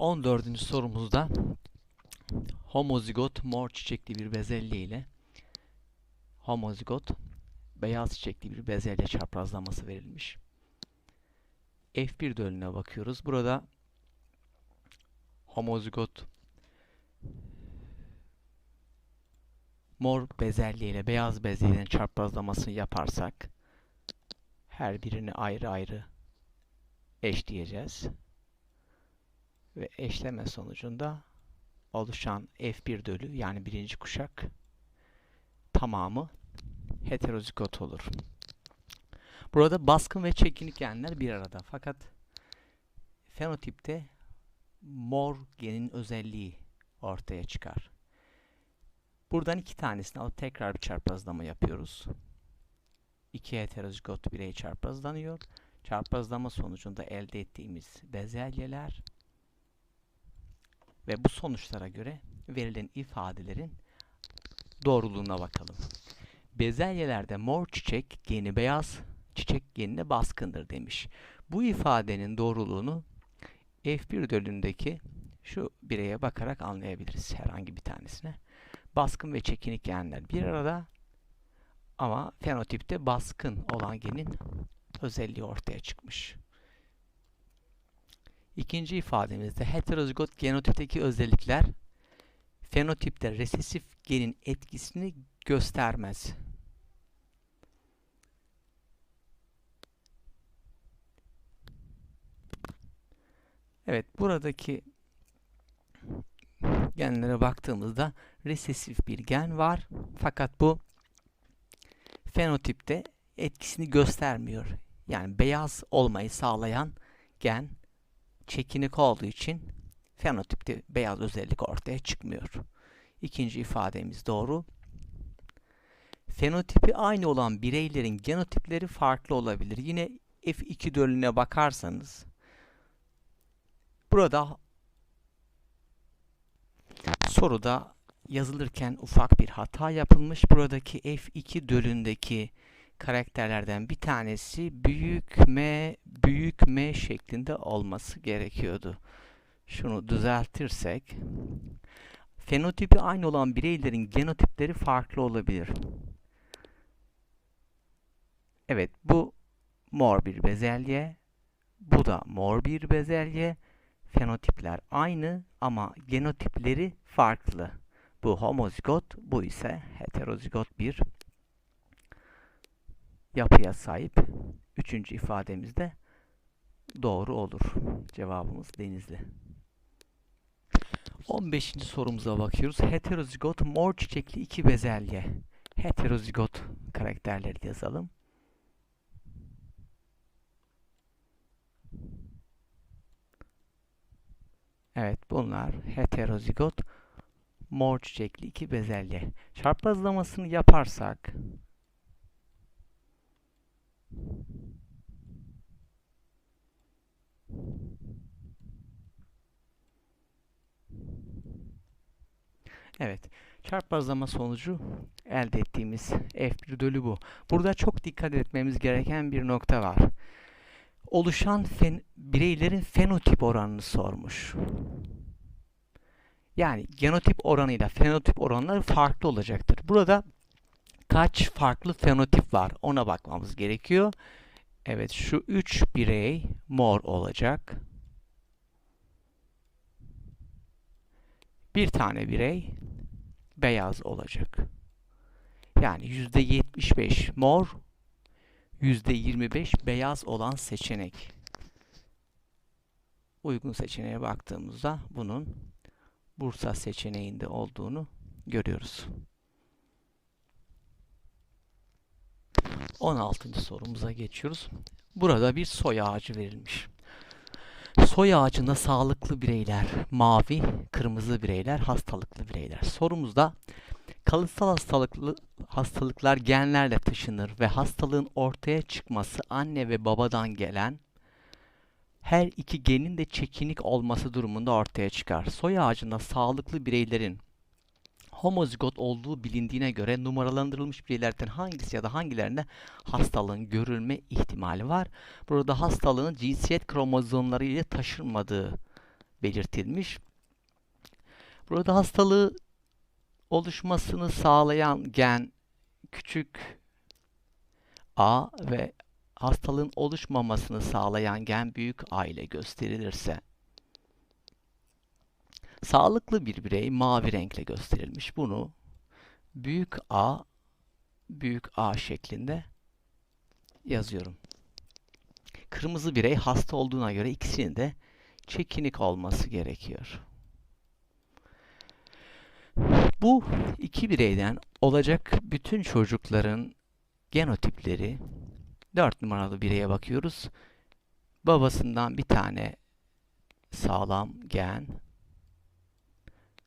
14. sorumuzda homozigot mor çiçekli bir bezelye ile homozigot beyaz çiçekli bir bezelye çaprazlaması verilmiş. F1 dölüne bakıyoruz. Burada homozigot mor bezelye ile beyaz bezelyenin çaprazlamasını yaparsak her birini ayrı ayrı eşleyeceğiz. Ve eşleme sonucunda oluşan F1 dölü yani birinci kuşak tamamı heterozigot olur. Burada baskın ve çekinik genler bir arada. Fakat fenotipte mor genin özelliği ortaya çıkar. Buradan iki tanesini alıp tekrar bir çarpazlama yapıyoruz. İki heterozigot birey çarpazlanıyor. Çarpazlama sonucunda elde ettiğimiz bezelyeler ve bu sonuçlara göre verilen ifadelerin doğruluğuna bakalım. Bezelyelerde mor çiçek geni beyaz çiçek genine baskındır demiş. Bu ifadenin doğruluğunu F1 dölündeki şu bireye bakarak anlayabiliriz herhangi bir tanesine. Baskın ve çekinik genler bir arada ama fenotipte baskın olan genin özelliği ortaya çıkmış. İkinci ifademizde heterozigot genotipteki özellikler fenotipte resesif genin etkisini göstermez. Evet, buradaki genlere baktığımızda resesif bir gen var. Fakat bu fenotipte etkisini göstermiyor. Yani beyaz olmayı sağlayan gen çekinik olduğu için fenotipte beyaz özellik ortaya çıkmıyor. İkinci ifademiz doğru. Fenotipi aynı olan bireylerin genotipleri farklı olabilir. Yine F2 dölüne bakarsanız burada soruda yazılırken ufak bir hata yapılmış. Buradaki F2 dölündeki karakterlerden bir tanesi büyük M büyük M şeklinde olması gerekiyordu. Şunu düzeltirsek fenotipi aynı olan bireylerin genotipleri farklı olabilir. Evet bu mor bir bezelye. Bu da mor bir bezelye. Fenotipler aynı ama genotipleri farklı. Bu homozigot, bu ise heterozigot bir yapıya sahip. Üçüncü ifademiz de doğru olur. Cevabımız denizli. 15. sorumuza bakıyoruz. Heterozigot mor çiçekli iki bezelye. Heterozigot karakterleri yazalım. Evet bunlar heterozigot mor çiçekli iki bezelye. Çarpazlamasını yaparsak Evet. Çarpazlama sonucu elde ettiğimiz F1 dölü bu. Burada çok dikkat etmemiz gereken bir nokta var. Oluşan fen bireylerin fenotip oranını sormuş. Yani genotip oranıyla fenotip oranları farklı olacaktır. Burada kaç farklı fenotip var ona bakmamız gerekiyor. Evet şu 3 birey mor olacak. Bir tane birey beyaz olacak. Yani %75 mor, %25 beyaz olan seçenek. Uygun seçeneğe baktığımızda bunun Bursa seçeneğinde olduğunu görüyoruz. 16. sorumuza geçiyoruz. Burada bir soy ağacı verilmiş. Soy ağacında sağlıklı bireyler, mavi, kırmızı bireyler, hastalıklı bireyler. Sorumuzda kalıtsal hastalıklı hastalıklar genlerle taşınır ve hastalığın ortaya çıkması anne ve babadan gelen her iki genin de çekinik olması durumunda ortaya çıkar. Soy ağacında sağlıklı bireylerin homozigot olduğu bilindiğine göre numaralandırılmış bireylerden hangisi ya da hangilerinde hastalığın görülme ihtimali var. Burada hastalığın cinsiyet kromozomları ile taşınmadığı belirtilmiş. Burada hastalığı oluşmasını sağlayan gen küçük a ve hastalığın oluşmamasını sağlayan gen büyük A ile gösterilirse sağlıklı bir birey mavi renkle gösterilmiş. Bunu büyük A büyük A şeklinde yazıyorum. Kırmızı birey hasta olduğuna göre ikisinin de çekinik olması gerekiyor. Bu iki bireyden olacak bütün çocukların genotipleri 4 numaralı bireye bakıyoruz. Babasından bir tane sağlam gen,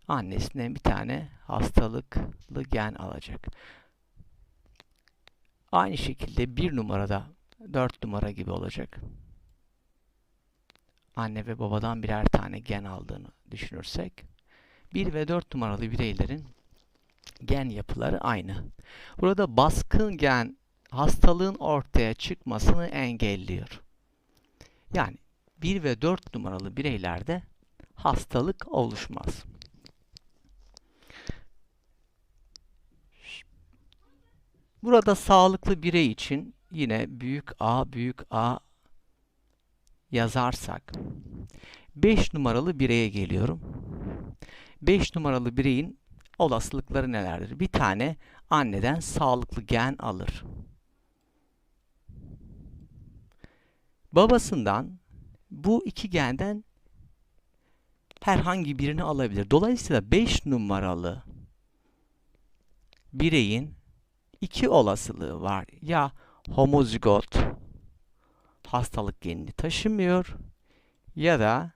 annesinden bir tane hastalıklı gen alacak. Aynı şekilde bir numarada 4 numara gibi olacak. Anne ve babadan birer tane gen aldığını düşünürsek 1 ve 4 numaralı bireylerin gen yapıları aynı. Burada baskın gen hastalığın ortaya çıkmasını engelliyor. Yani 1 ve 4 numaralı bireylerde hastalık oluşmaz. Burada sağlıklı birey için yine büyük A büyük A yazarsak 5 numaralı bireye geliyorum. 5 numaralı bireyin olasılıkları nelerdir? Bir tane anneden sağlıklı gen alır. Babasından bu iki genden herhangi birini alabilir. Dolayısıyla 5 numaralı bireyin iki olasılığı var. Ya homozigot hastalık genini taşımıyor ya da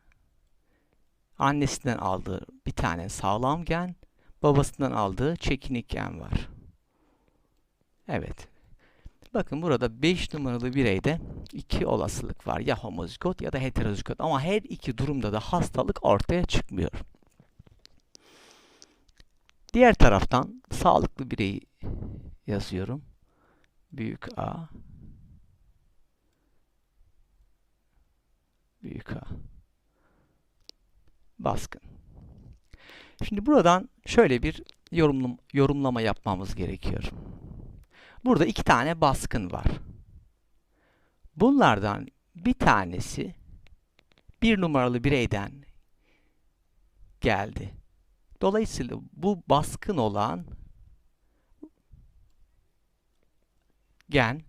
annesinden aldığı bir tane sağlam gen, babasından aldığı çekinik gen var. Evet. Bakın burada 5 numaralı bireyde iki olasılık var. Ya homozigot ya da heterozigot. Ama her iki durumda da hastalık ortaya çıkmıyor. Diğer taraftan sağlıklı bireyi yazıyorum. Büyük A Büyük A Baskın. Şimdi buradan şöyle bir yorumlama, yorumlama yapmamız gerekiyor. Burada iki tane baskın var. Bunlardan bir tanesi bir numaralı bireyden geldi. Dolayısıyla bu baskın olan gen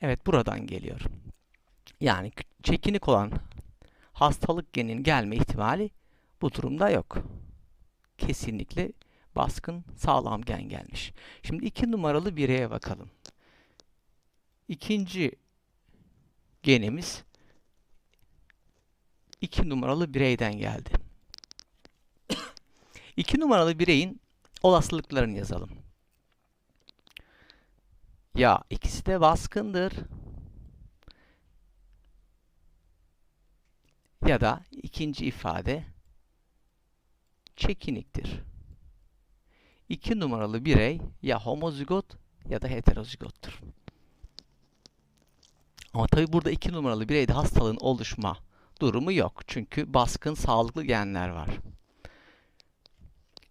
evet buradan geliyor. Yani çekinik olan hastalık genin gelme ihtimali bu durumda yok. Kesinlikle baskın sağlam gen gelmiş. Şimdi iki numaralı bireye bakalım. İkinci genimiz iki numaralı bireyden geldi. İki numaralı bireyin olasılıklarını yazalım. Ya ikisi de baskındır. Ya da ikinci ifade çekiniktir. 2 numaralı birey ya homozigot ya da heterozigottur. Ama tabi burada 2 numaralı bireyde hastalığın oluşma durumu yok. Çünkü baskın sağlıklı genler var.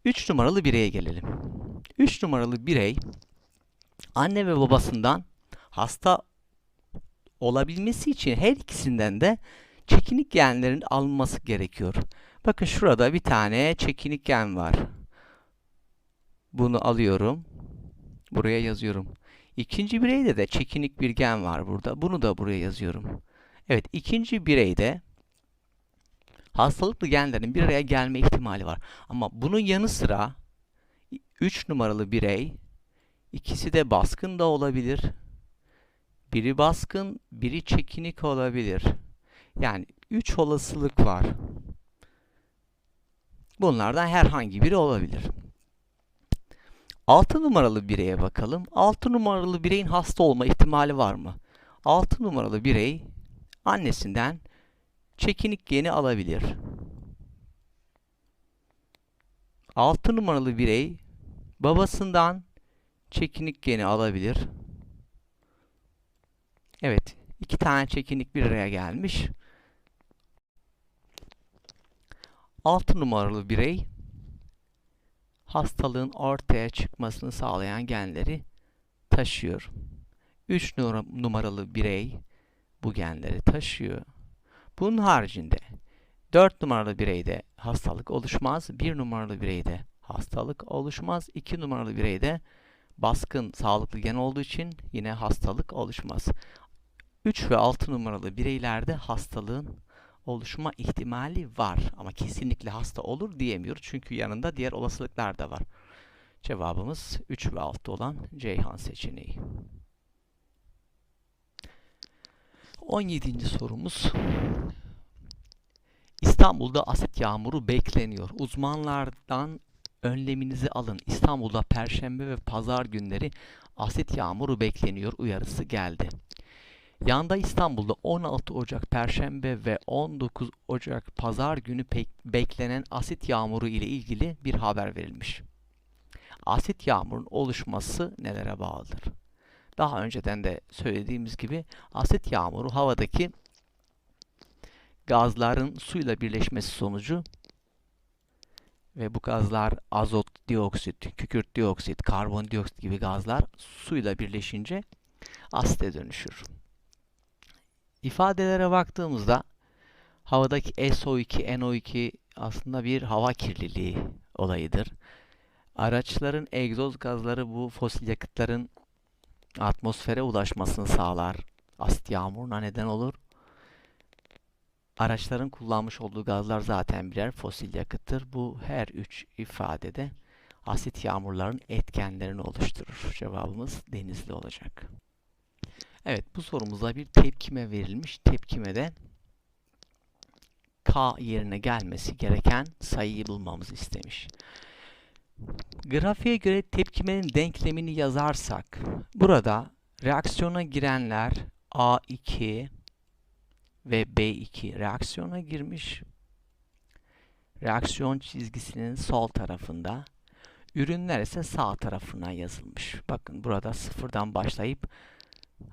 3 numaralı bireye gelelim. 3 numaralı birey anne ve babasından hasta olabilmesi için her ikisinden de çekinik genlerin alınması gerekiyor. Bakın şurada bir tane çekinik gen var. Bunu alıyorum. Buraya yazıyorum. İkinci bireyde de çekinik bir gen var burada. Bunu da buraya yazıyorum. Evet, ikinci bireyde hastalıklı genlerin bir araya gelme ihtimali var. Ama bunun yanı sıra 3 numaralı birey ikisi de baskın da olabilir. Biri baskın, biri çekinik olabilir. Yani 3 olasılık var. Bunlardan herhangi biri olabilir. 6 numaralı bireye bakalım. 6 numaralı bireyin hasta olma ihtimali var mı? 6 numaralı birey annesinden çekinik geni alabilir. 6 numaralı birey babasından çekinik geni alabilir. Evet, iki tane çekinik bir araya gelmiş. 6 numaralı birey hastalığın ortaya çıkmasını sağlayan genleri taşıyor. 3 numaralı birey bu genleri taşıyor. Bunun haricinde 4 numaralı bireyde hastalık oluşmaz. 1 numaralı bireyde hastalık oluşmaz. 2 numaralı bireyde baskın sağlıklı gen olduğu için yine hastalık oluşmaz. 3 ve 6 numaralı bireylerde hastalığın oluşma ihtimali var ama kesinlikle hasta olur diyemiyoruz çünkü yanında diğer olasılıklar da var. Cevabımız 3 ve 6 olan Ceyhan seçeneği. 17. sorumuz İstanbul'da asit yağmuru bekleniyor. Uzmanlardan önleminizi alın. İstanbul'da perşembe ve pazar günleri asit yağmuru bekleniyor uyarısı geldi. Yanda İstanbul'da 16 Ocak Perşembe ve 19 Ocak Pazar günü beklenen asit yağmuru ile ilgili bir haber verilmiş. Asit yağmurun oluşması nelere bağlıdır? Daha önceden de söylediğimiz gibi asit yağmuru havadaki gazların suyla birleşmesi sonucu ve bu gazlar azot dioksit, kükürt dioksit, karbondioksit gibi gazlar suyla birleşince asite dönüşür. İfadelere baktığımızda havadaki SO2, NO2 aslında bir hava kirliliği olayıdır. Araçların egzoz gazları bu fosil yakıtların atmosfere ulaşmasını sağlar. Asit yağmuruna neden olur. Araçların kullanmış olduğu gazlar zaten birer fosil yakıttır. Bu her üç ifadede asit yağmurların etkenlerini oluşturur. Cevabımız denizli olacak. Evet bu sorumuza bir tepkime verilmiş. Tepkimede K yerine gelmesi gereken sayıyı bulmamızı istemiş. Grafiğe göre tepkimenin denklemini yazarsak burada reaksiyona girenler A2 ve B2 reaksiyona girmiş. Reaksiyon çizgisinin sol tarafında. Ürünler ise sağ tarafına yazılmış. Bakın burada sıfırdan başlayıp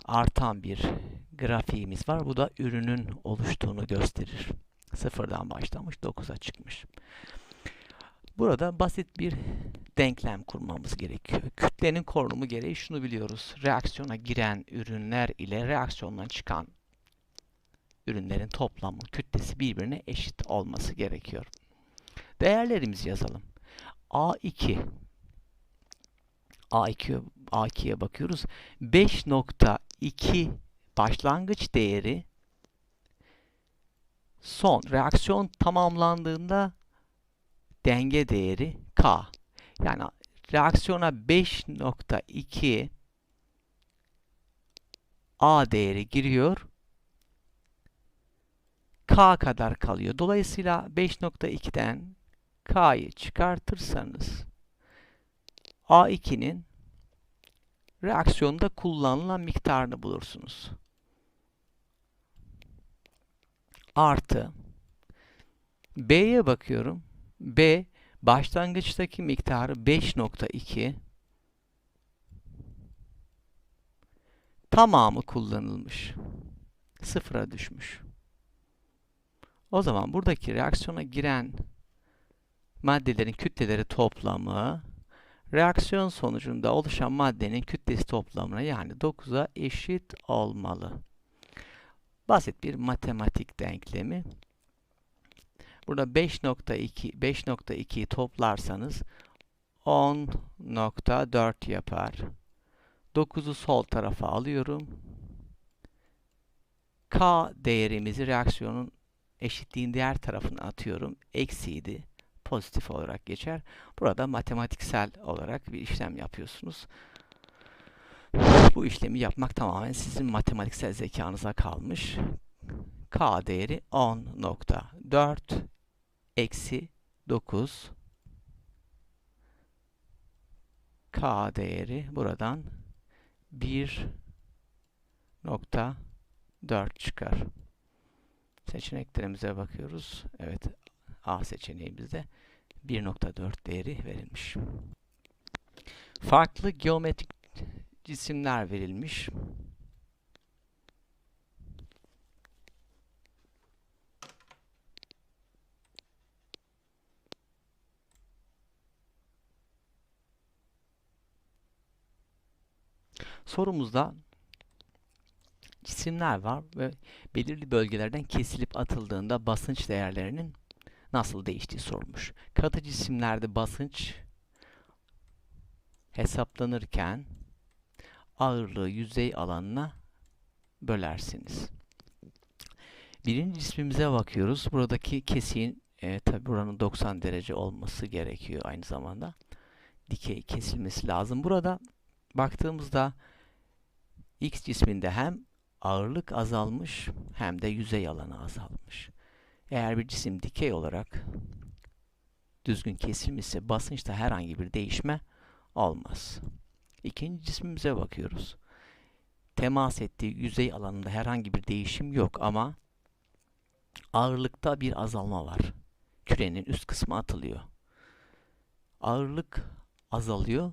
artan bir grafiğimiz var. Bu da ürünün oluştuğunu gösterir. Sıfırdan başlamış 9'a çıkmış. Burada basit bir denklem kurmamız gerekiyor. Kütlenin korunumu gereği şunu biliyoruz. Reaksiyona giren ürünler ile reaksiyondan çıkan ürünlerin toplamı kütlesi birbirine eşit olması gerekiyor. Değerlerimizi yazalım. A2 A2 A2'ye bakıyoruz. 5.2 başlangıç değeri son reaksiyon tamamlandığında denge değeri K. Yani reaksiyona 5.2 A değeri giriyor. K kadar kalıyor. Dolayısıyla 5.2'den K'yı çıkartırsanız A2'nin reaksiyonda kullanılan miktarını bulursunuz. Artı B'ye bakıyorum. B başlangıçtaki miktarı 5.2 tamamı kullanılmış. Sıfıra düşmüş. O zaman buradaki reaksiyona giren maddelerin kütleleri toplamı reaksiyon sonucunda oluşan maddenin kütlesi toplamına yani 9'a eşit olmalı. Basit bir matematik denklemi. Burada 5.2 5.2'yi toplarsanız 10.4 yapar. 9'u sol tarafa alıyorum. K değerimizi reaksiyonun eşitliğin diğer tarafına atıyorum. Eksiydi. Pozitif olarak geçer. Burada matematiksel olarak bir işlem yapıyorsunuz. Bu işlemi yapmak tamamen sizin matematiksel zekanıza kalmış. K değeri 10.4 eksi 9 K değeri buradan 1.4 çıkar. Seçeneklerimize bakıyoruz. Evet A seçeneğimizde 1.4 değeri verilmiş. Farklı geometrik cisimler verilmiş. Sorumuzda cisimler var ve belirli bölgelerden kesilip atıldığında basınç değerlerinin nasıl değiştiği sorulmuş. Katı cisimlerde basınç hesaplanırken ağırlığı yüzey alanına bölersiniz. Birinci cismimize bakıyoruz. Buradaki kesiğin e, tabi buranın 90 derece olması gerekiyor aynı zamanda. Dikey kesilmesi lazım. Burada baktığımızda X cisminde hem ağırlık azalmış hem de yüzey alanı azalmış. Eğer bir cisim dikey olarak düzgün kesilmişse basınçta herhangi bir değişme olmaz. İkinci cismimize bakıyoruz. Temas ettiği yüzey alanında herhangi bir değişim yok ama ağırlıkta bir azalma var. Kürenin üst kısmı atılıyor. Ağırlık azalıyor.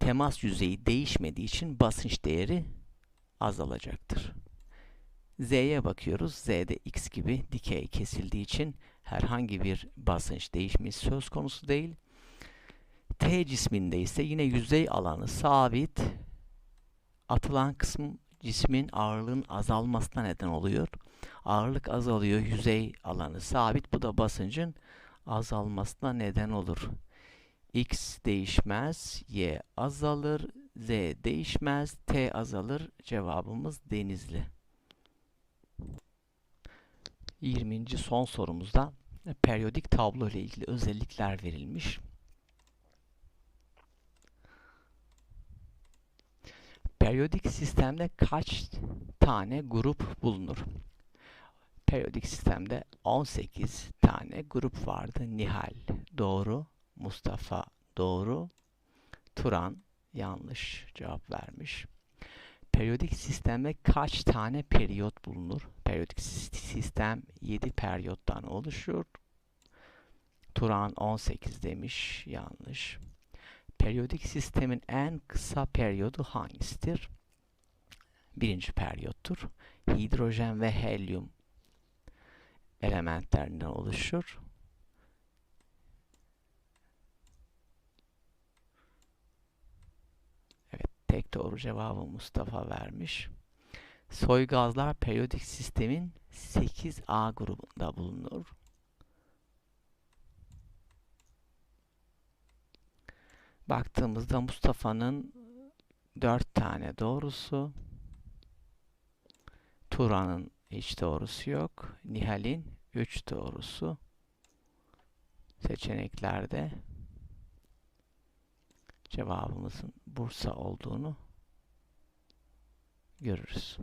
Temas yüzeyi değişmediği için basınç değeri azalacaktır. Z'ye bakıyoruz. Z'de X gibi dikey kesildiği için herhangi bir basınç değişmesi söz konusu değil. T cisminde ise yine yüzey alanı sabit. Atılan kısım cismin ağırlığın azalmasına neden oluyor. Ağırlık azalıyor, yüzey alanı sabit. Bu da basıncın azalmasına neden olur. X değişmez, Y azalır, Z değişmez, T azalır. Cevabımız Denizli. 20. son sorumuzda periyodik tablo ile ilgili özellikler verilmiş. Periyodik sistemde kaç tane grup bulunur? Periyodik sistemde 18 tane grup vardı. Nihal doğru, Mustafa doğru, Turan yanlış cevap vermiş. Periyodik sistemde kaç tane periyot bulunur? Periyodik sistem 7 periyottan oluşur. Turan 18 demiş. Yanlış. Periyodik sistemin en kısa periyodu hangisidir? Birinci periyottur. Hidrojen ve helyum elementlerinden oluşur. Evet, tek doğru cevabı Mustafa vermiş. Soy gazlar periyodik sistemin 8A grubunda bulunur. Baktığımızda Mustafa'nın 4 tane doğrusu, Turan'ın hiç doğrusu yok. Nihal'in 3 doğrusu seçeneklerde cevabımızın Bursa olduğunu görürüz.